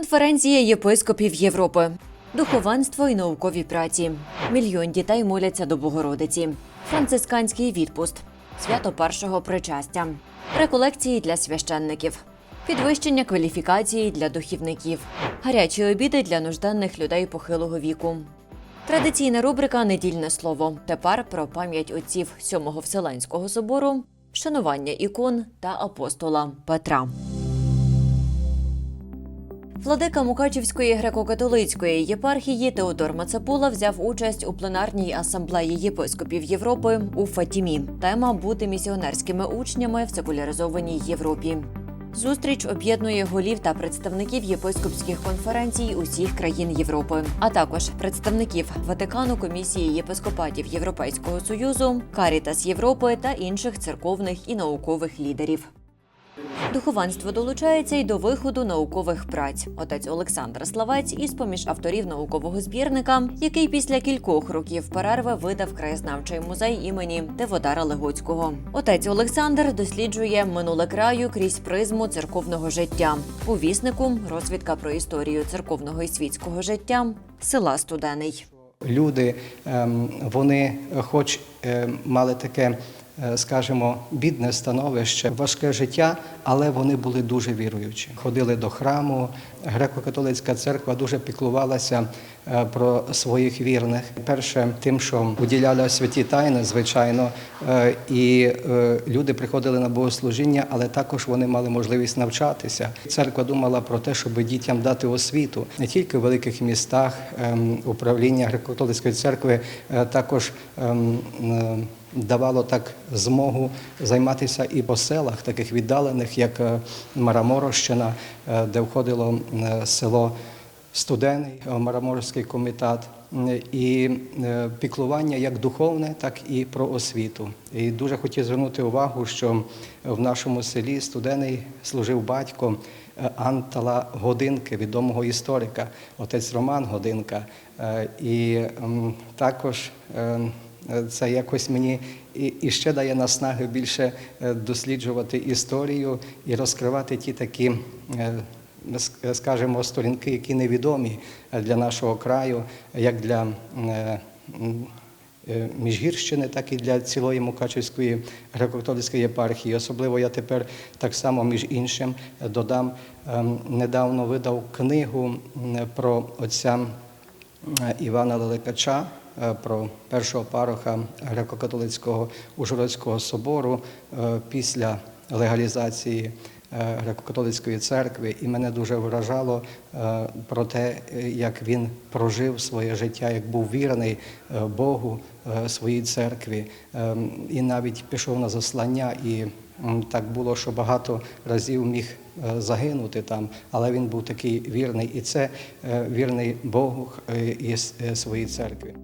Конференція єпископів Європи. Духовенство і наукові праці. Мільйон дітей моляться до Богородиці. Францисканський відпуст. Свято першого причастя. Реколекції для священників. Підвищення кваліфікації для духівників. Гарячі обіди для нужденних людей похилого віку. Традиційна рубрика Недільне слово. Тепер про пам'ять отців Сьомого Вселенського собору, вшанування ікон та апостола Петра. Владика Мукачівської греко-католицької єпархії Теодор Мацапула взяв участь у пленарній асамблеї єпископів Європи у Фатімі. Тема бути місіонерськими учнями в секуляризованій Європі. Зустріч об'єднує голів та представників єпископських конференцій усіх країн Європи, а також представників Ватикану, комісії єпископатів Європейського союзу, Карітас Європи та інших церковних і наукових лідерів. Духовенство долучається й до виходу наукових праць. Отець Олександр Славець із поміж авторів наукового збірника, який після кількох років перерви видав краєзнавчий музей імені Теводара Легоцького. Отець Олександр досліджує минуле краю крізь призму церковного життя. У віснику розвідка про історію церковного і світського життя села Студений. Люди, ем, вони, хоч е, мали таке, е, скажімо, бідне становище, важке життя, але вони були дуже віруючі. Ходили до храму. Греко-католицька церква дуже піклувалася е, про своїх вірних. Перше, тим, що уділяли святі тайни, звичайно, е, і е, люди приходили на богослужіння, але також вони мали можливість навчатися. Церква думала про те, щоб дітям дати освіту не тільки в великих містах. ем, Управління греко-католицької церкви е, також ем, е, давало так змогу займатися і по селах, таких віддалених, як е, Мараморощина, е, де входило е, село Студений, Мараморський комітет, і піклування як духовне, так і про освіту. І дуже хотів звернути увагу, що в нашому селі Студений служив батько Антала Годинки, відомого історика, отець Роман Годинка. І також це якось мені і, ще дає наснаги більше е, досліджувати історію і розкривати ті такі, е, скажімо, сторінки, які невідомі е, для нашого краю, як для е, е, Міжгірщини, так і для цілої Мукачівської греко-католицької єпархії. Особливо я тепер так само між іншим е, додам ем, недавно видав книгу про отця е, Івана Леликача е, про першого пароха греко-католицького Ужгородського собору е, після легалізації е, греко-католицької церкви, і мене дуже вражало е, про те, е, як він прожив своє життя, як був вірний е, Богу, е, своїй церкві, Е, і навіть пішов на заслання і. Так було, що багато разів міг е, загинути там, але він був такий вірний, і це е, вірний Богу е, і е, своїй церкві.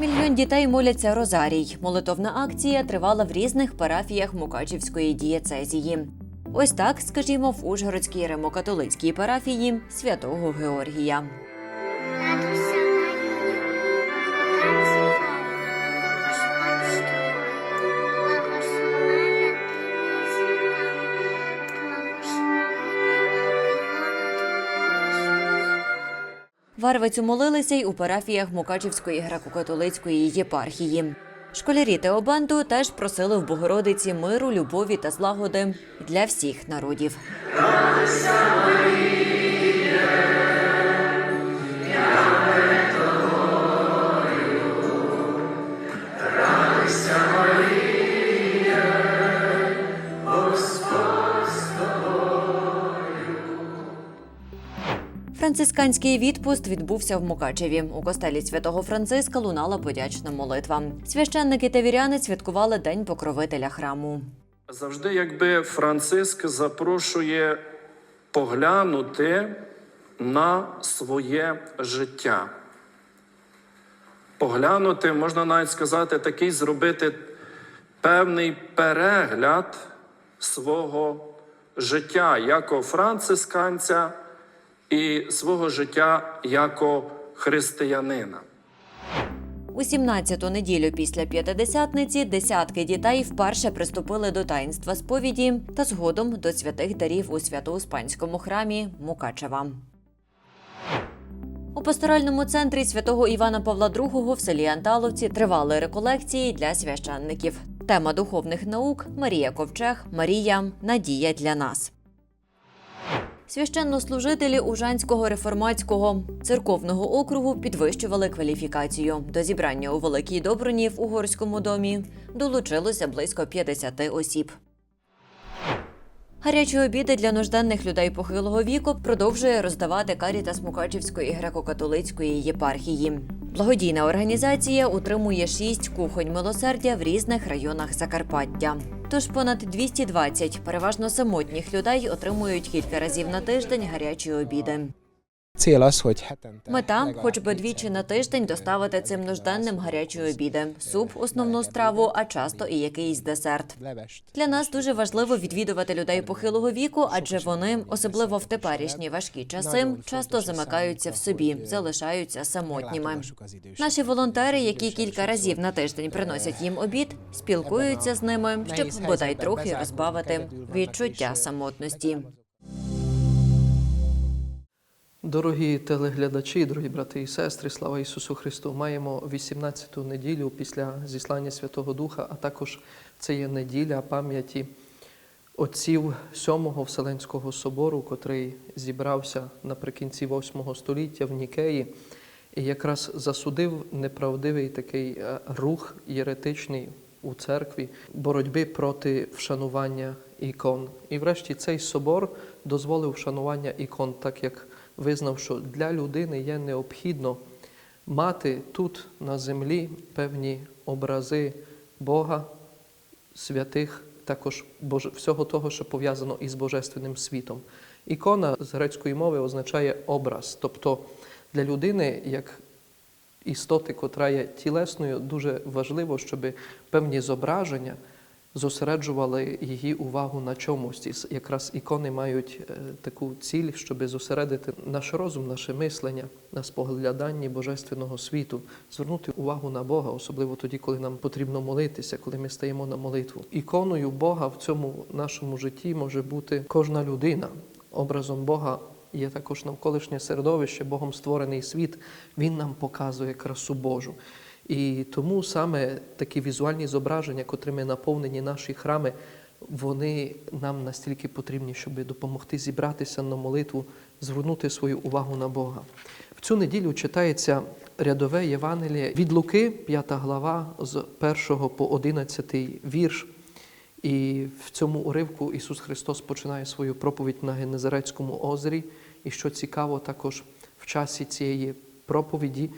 Мільйон дітей моляться Розарій. Молитовна акція тривала в різних парафіях Мукачівської дієцезії. Ось так, скажімо, в Ужгородській римокатолицькій парафії святого Георгія. В Арвицю молилися й у парафіях Мукачівської греко-католицької єпархії. Школярі Теобанду теж просили в Богородиці миру, любові та злагоди для всіх народів. Францисканський відпуст відбувся в Мукачеві. У костелі святого Франциска лунала подячна молитва. Священники та віряни святкували День покровителя храму. Завжди, якби Франциск запрошує поглянути на своє життя. Поглянути, можна навіть сказати, такий зробити певний перегляд свого життя як францисканця і свого життя як християнина. У 17-ту неділю після п'ятидесятниці десятки дітей вперше приступили до таїнства сповіді та згодом до святих дарів у Свято-Успенському храмі Мукачева. У пасторальному центрі святого Івана Павла II в селі Анталовці тривали реколекції для священників. Тема духовних наук Марія Ковчег, Марія Надія для нас. Священнослужителі Ужанського реформатського церковного округу підвищували кваліфікацію. До зібрання у Великій Добруні в Угорському домі долучилося близько 50 осіб. Гарячі обіди для нужденних людей похилого віку продовжує роздавати Карітас Мукачівської греко-католицької єпархії. Благодійна організація утримує шість кухонь милосердя в різних районах Закарпаття. Тож понад 220 переважно самотніх людей отримують кілька разів на тиждень гарячі обіди. Az, hogy hetente Мета, хоч би двічі на тиждень доставити цим нужденним гарячі обіди, суп, основну страву, а часто і якийсь десерт. Для нас дуже важливо відвідувати людей похилого віку, адже вони, особливо в теперішні важкі часи, часто замикаються в собі, залишаються самотніми. Наші волонтери, які кілька разів на тиждень приносять їм обід, спілкуються з ними, щоб бодай трохи розбавити відчуття самотності. Дорогі телеглядачі, дорогі брати і сестри, слава Ісусу Христу! Маємо 18-ту неділю після зіслання Святого Духа, а також це є неділя пам'яті отців Сьомого Вселенського собору, котрий зібрався наприкінці 8 століття в Нікеї і якраз засудив неправдивий такий е, рух єретичний у церкві боротьби проти вшанування ікон. І врешті цей собор дозволив вшанування ікон, так як визнав, що для людини є необхідно мати тут на землі певні образи Бога, святих, також всього того, що пов'язано із Божественним світом. Ікона з грецької мови означає образ, тобто для людини, як істоти, котра є тілесною, дуже важливо, щоб певні зображення зосереджували її увагу на чомусь. І якраз ікони мають е, таку ціль, щоб зосередити наш розум, наше мислення на спогляданні божественного світу, звернути увагу на Бога, особливо тоді, коли нам потрібно молитися, коли ми стаємо на молитву. Іконою Бога в цьому нашому житті може бути кожна людина. Образом Бога є також навколишнє середовище, Богом створений світ. Він нам показує красу Божу. І тому саме такі візуальні зображення, котрими наповнені наші храми, вони нам настільки потрібні, щоб допомогти зібратися на молитву, звернути свою увагу на Бога. В цю неділю читається рядове Євангеліє від Луки, 5 глава, з 1 по 11 вірш. І в цьому уривку Ісус Христос починає свою проповідь на Генезарецькому озері. І що цікаво, також в часі цієї проповіді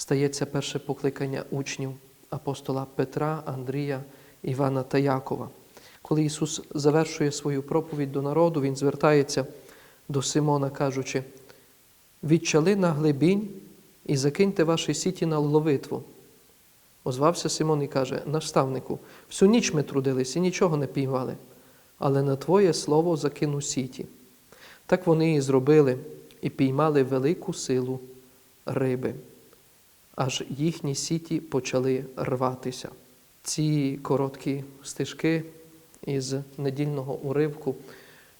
стається перше покликання учнів апостола Петра, Андрія, Івана та Якова. Коли Ісус завершує свою проповідь до народу, Він звертається до Симона, кажучи: відчали на глибінь і закиньте ваші сіті на ловитву. Озвався Симон і каже: Наставнику, всю ніч ми трудились і нічого не піймали, але на Твоє слово закину сіті. Так вони і зробили, і піймали велику силу риби, аж їхні сіті почали рватися. Ці короткі стежки із недільного уривку,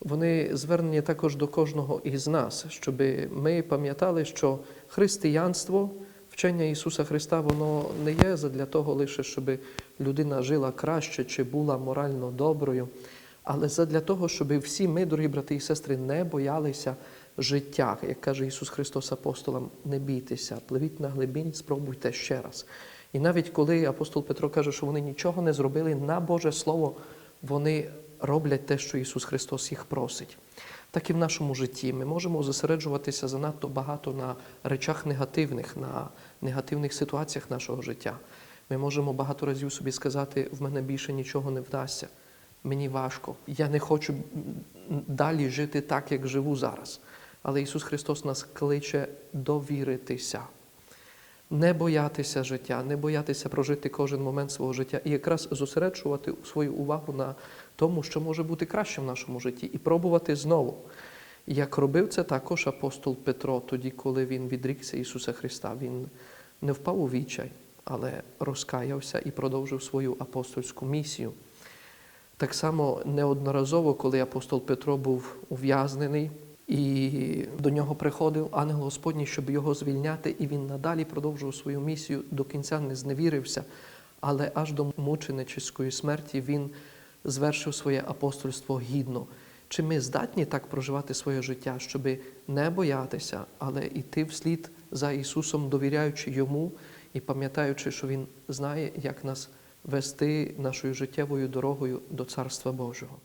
вони звернені також до кожного із нас, щоб ми пам'ятали, що християнство, вчення Ісуса Христа, воно не є для того лише, щоб людина жила краще чи була морально доброю, але для того, щоб всі ми, дорогі брати і сестри, не боялися життя. Як каже Ісус Христос апостолам, не бійтеся, пливіть на глибінь, спробуйте ще раз. І навіть коли апостол Петро каже, що вони нічого не зробили на Боже Слово, вони роблять те, що Ісус Христос їх просить. Так і в нашому житті ми можемо зосереджуватися занадто багато на речах негативних, на негативних ситуаціях нашого життя. Ми можемо багато разів собі сказати, в мене більше нічого не вдасться, мені важко, я не хочу далі жити так, як живу зараз. Але Ісус Христос нас кличе довіритися, не боятися життя, не боятися прожити кожен момент свого життя і якраз зосереджувати свою увагу на тому, що може бути краще в нашому житті, і пробувати знову. Як робив це також апостол Петро, тоді, коли він відрікся Ісуса Христа, він не впав у відчай, але розкаявся і продовжив свою апостольську місію. Так само неодноразово, коли апостол Петро був ув'язнений, І до нього приходив ангел Господній, щоб його звільняти, і він надалі продовжував свою місію до кінця не зневірився, але аж до мученическої смерті він звершив своє апостольство гідно. Чи ми здатні так проживати своє життя, щоб не боятися, але йти вслід за Ісусом, довіряючи Йому і пам'ятаючи, що Він знає, як нас вести нашою життєвою дорогою до Царства Божого?